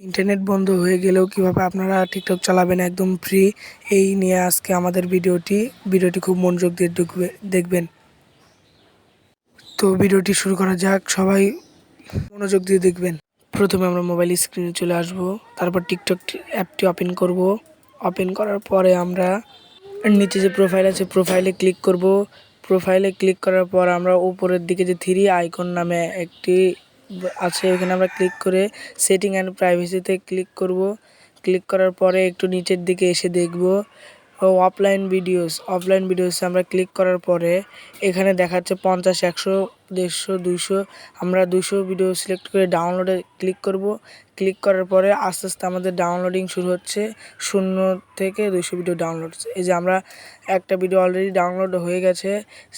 Internet বন্ধ হয়ে গেলেও কীভাবে আপনারা টিকটক চালাবেন একদম ফ্রি এই নিয়ে আজকে আমাদের ভিডিওটি। ভিডিওটি খুব মনোযোগ দিয়ে ঢুকবে দেখবেন। তো ভিডিওটি শুরু করা যাক, সবাই মনোযোগ দিয়ে দেখবেন। প্রথমে আমরা মোবাইল স্ক্রিনে চলে আসব, তারপর টিকটক অ্যাপটি ওপেন করব। ওপেন করার পরে আমরা নিচে যে প্রোফাইল আছে প্রোফাইলে ক্লিক করব। প্রোফাইলে ক্লিক করার পর আমরা উপরের দিকে যে থ্রি আইকন নামে একটি আছে এখানে আমরা ক্লিক করে সেটিং অ্যান্ড প্রাইভেসিতে ক্লিক করব। ক্লিক করার পরে একটু নিচের দিকে এসে দেখব। অফলাইন ভিডিওস অফলাইন ভিডিওসে আমরা ক্লিক করার পরে এখানে দেখাচ্ছে পঞ্চাশ, একশো, দেড়শো, দুইশো, আমরা দুশো ভিডিও সিলেক্ট করে ডাউনলোডে ক্লিক করব। ক্লিক করার পরে আস্তে আস্তে আমাদের ডাউনলোডিং শুরু হচ্ছে, শূন্য থেকে দুশো ভিডিও ডাউনলোড এই যে আমরা একটা ভিডিও অলরেডি ডাউনলোড হয়ে গেছে,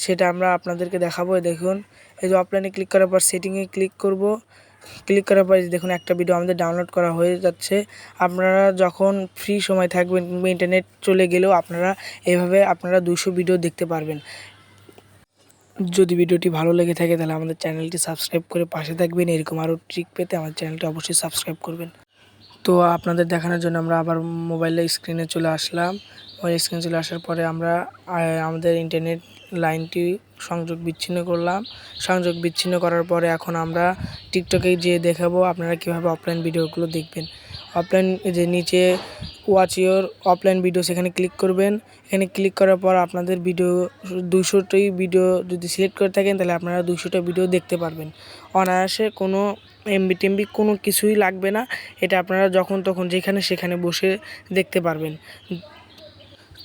সেটা আমরা আপনাদেরকে দেখাবো। দেখুন, এই যে অফলাইনে ক্লিক করার পর সেটিংয়ে ক্লিক করব। ক্লিক করার পর দেখুন একটা ভিডিও আমাদের ডাউনলোড করা হয়ে যাচ্ছে। আপনারা যখন ফ্রি সময় থাকবেন ইন্টারনেট চলে গেলেও আপনারা এভাবে আপনারা দুশো ভিডিও দেখতে পারবেন। যদি ভিডিওটি ভালো লেগে থাকে তাহলে আমাদের চ্যানেলটি সাবস্ক্রাইব করে পাশে থাকবেন। এরকম আরও ট্রিক পেতে আমার চ্যানেলটি অবশ্যই সাবস্ক্রাইব করবেন। তো আপনাদের দেখানোর জন্য আমরা আবার মোবাইলের স্ক্রিনে চলে আসলাম। মোবাইল স্ক্রিনে চলে আসার পরে আমরা আমাদের ইন্টারনেট লাইনটি সংযোগ বিচ্ছিন্ন করলাম। সংযোগ বিচ্ছিন্ন করার পরে এখন আমরা টিকটকে যেয়ে দেখাবো আপনারা কীভাবে অফলাইন ভিডিওগুলো দেখবেন। অফলাইন যে নিচে ওয়াচ ইয়োর অফলাইন ভিডিও সেখানে ক্লিক করবেন। এখানে ক্লিক করার পর আপনাদের ভিডিও দুশোটি ভিডিও যদি সিলেক্ট করে থাকেন, তাহলে আপনারা দুশোটা ভিডিও দেখতে পারবেন। অনায়াসে কোনো এমবি টেমবি কোনো কিছুই লাগবে না। এটা আপনারা যখন তখন যেখানে সেখানে বসে দেখতে পারবেন।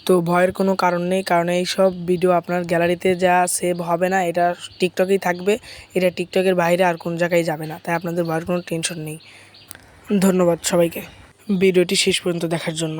তো ভয়ের কোনো কারণ নেই, কারণ এই সব ভিডিও আপনার গ্যালারিতে যা সেভ হবে না, এটা টিকটকেই থাকবে, এটা টিকটকের বাইরে আর কোনো জায়গায় যাবে না, তাই আপনাদের ভয়ের কোনো টেনশন নেই। ধন্যবাদ সবাইকে। ভিডিওটি শেষ পর্যন্ত দেখার জন্য।